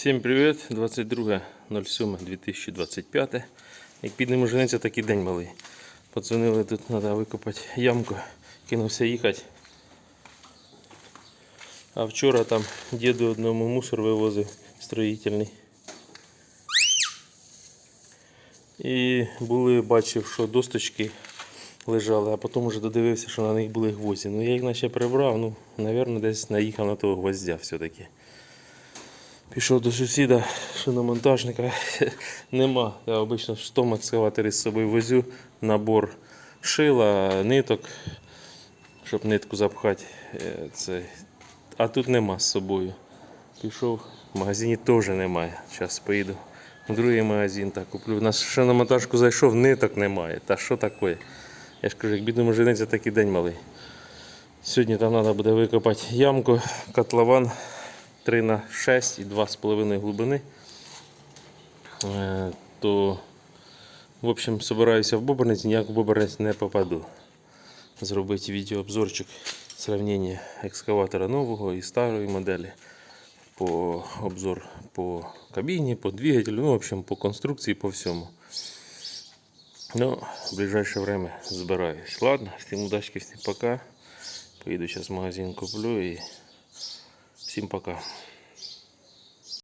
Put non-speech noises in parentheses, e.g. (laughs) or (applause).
Всім привіт! 22.07.2025. Як піднемо жениться, такий день малий. Подзвонили, тут треба викопати ямку, кинувся їхати. А вчора там діду одному мусор вивозив строїтельний. І були, бачив, що досточки лежали, а потім вже додивився, що на них були гвозді. Ну я їх наче прибрав, ну, мабуть, десь наїхав на того гвоздя все-таки. Пішов до сусіда, шиномонтажника. (laughs) Нема. Я обично в том екскаваторі з собою возю набор шила, ниток, щоб нитку запхати. Е, Це. А тут нема з собою. Пішов, в магазині теж немає. Зараз поїду в другий магазин так куплю. На шиномонтажку зайшов, ниток немає. Та що таке? Я ж кажу, як бідному жениться, такий день малий. Сьогодні там треба буде викопати ямку, котлован 3 на 6 і 2,5 глибини. Е, То, в общем, собираюся в Боберниць, ніяк в Боберниць не попаду. Зробити відеообзорчик сравнення екскаватора нового і старої моделі. По обзор по кабіні, по двигателю, ну, в общем, по конструкції, по всьому. Ну, в ближайшее время збираюсь. Ладно, всім удачки, всім пока. Поїду зараз в магазин куплю і всім пока.